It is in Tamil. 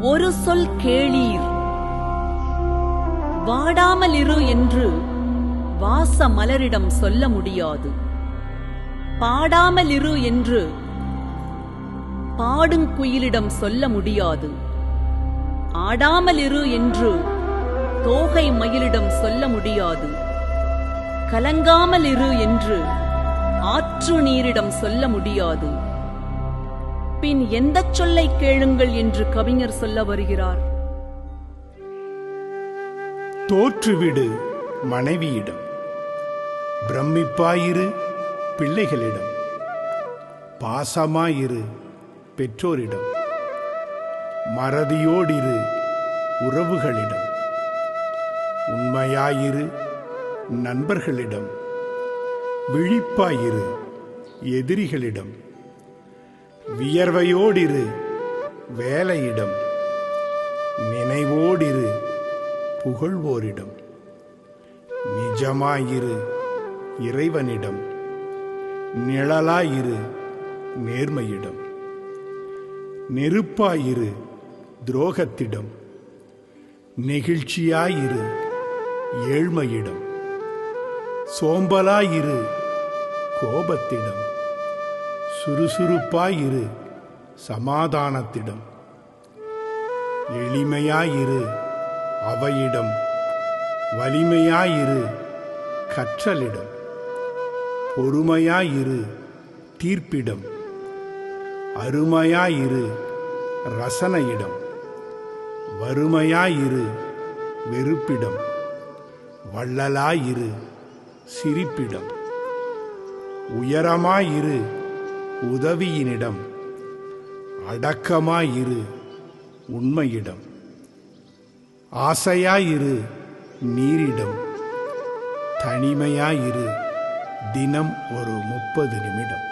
ஒரு சொல் கேளீர். வாடாமலிரு என்று வாச மலரிடம் சொல்ல முடியாது. பாடாமலிரு என்று பாடும் குயிலிடம் சொல்ல முடியாது. ஆடாமலிரு என்று தோகை மயிலிடம் சொல்ல முடியாது. கலங்காமலிரு என்று ஆற்று நீரிடம் சொல்ல முடியாது. பின் எந்த சொல்லை கேளுங்கள் என்று கவிஞர் சொல்ல வருகிறார். தோற்றுவிடு மனைவியிடம். பிரமிப்பாயிரு பிள்ளைகளிடம். பாசமாயிரு பெற்றோரிடம். மறதியோடிரு உறவுகளிடம். உண்மையாயிரு நண்பர்களிடம். விழிப்பாயிரு எதிரிகளிடம். வியர்வையோடிரு வேலையிடம். நினைவோடிரு புகழ்வோரிடம். நிஜமாயிரு இறைவனிடம். நிழலாயிரு நேர்மையிடம். நெருப்பாயிரு துரோகத்திடம். நெகிழ்ச்சியாயிரு ஏழ்மையிடம். சோம்பலாயிரு கோபத்திடம். சுறுசுறுப்பாயிரு சமாதானத்திடம். எளிமையாயிரு அவையிடம். வலிமையாயிரு கற்றலிடம். பொறுமையாயிரு தீர்ப்பிடம். அருமையாயிரு ரசனையிடம். வறுமையாயிரு வெறுப்பிடம். வள்ளலாயிரு சிரிப்பிடம். உயரமாயிரு உதவியினிடம். அடக்கமாயிரு உண்மையிடம். ஆசையாயிரு நீரிடம். தனிமையாயிரு தினம் ஒரு முப்பது நிமிடம்.